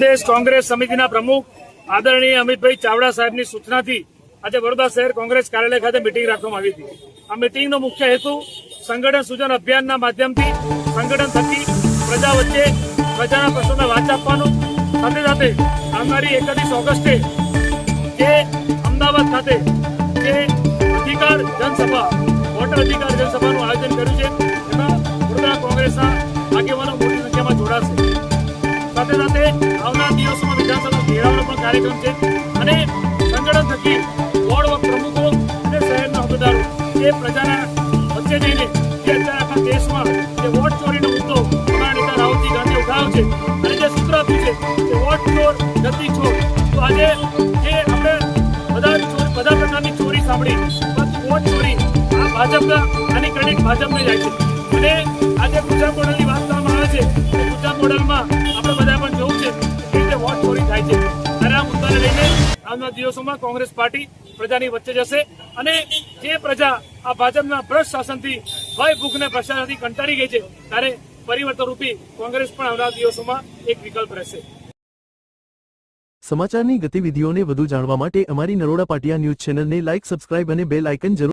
પ્રદેશ કોંગ્રેસ સમિતિના પ્રમુખ આદરણીય અમિતભાઈ ચાવડા સાહેબની સૂચનાથી આજે વડોદરા શહેર કોંગ્રેસ કાર્યાલય ખાતે મિટિંગ રાખવામાં આવી હતી. આ મિટિંગનો મુખ્ય હેતુ સંગઠન સૂચન અભિયાનના માધ્યમથી સંગઠન થકી પ્રજા વચ્ચે પ્રજાના પ્રશ્નોને વાંચ આપવાનું, સાથે સાથે આવનારી એકત્રીસ ઓગસ્ટે જે અમદાવાદ ખાતે જે અધિકાર જનસભા, વોટર અધિકાર જનસભાનું આયોજન કર્યું છે, એમાં વડોદરા કોંગ્રેસના આગેવાનો મોટી સંખ્યામાં જોડાશે. સાથે સાથે કાર્યક્રમ છે. અને સંગઠન થકી વોર્ડ પ્રમુખો અને શહેરના હોદ્દેદારો એ પ્રજાના વચ્ચે જઈને જે અત્યારે આપણા દેશમાં જે વોટ ચોરીનો મુદ્દો આપણા નેતા રાહુલજી ગાંધી ઉઠાવ્યો છે અને જે સૂત્ર આપ્યું છે કે વોટ ચોર નથી ચોર. તો આજે જે આપણે બધા બધા પ્રકારની ચોરી સાંભળી, બસ વોટ ચોરી, આ ભાજપના, આની ક્રેડિટ ભાજપને જાય છે અને આજે ગુજરાત મોડલની વાત કરવામાં આવે છે. ગુજરાત મોડલમાં આવનાર દિવસોમાં કોંગ્રેસ પાર્ટી પ્રજાની વચ્ચે જશે. અને જે પ્રજા આ ભાજપના ભ્રષ્ટ શાસનથી ભય ભૂખને ભ્રષ્ટાચારથી કંટાળી ગઈ છે, ત્યારે પરિવર્તન રૂપી કોંગ્રેસ પણ આવનાર દિવસોમાં એક વિકલ્પ રહેશે. સમાચારની ગતિવિધિઓને વધુ જાણવા માટે અમારી નરોડા પાટિયા ન્યૂઝ ચેનલને લાઇક સબસ્ક્રાઇબ અને બેલ આઇકન જરૂર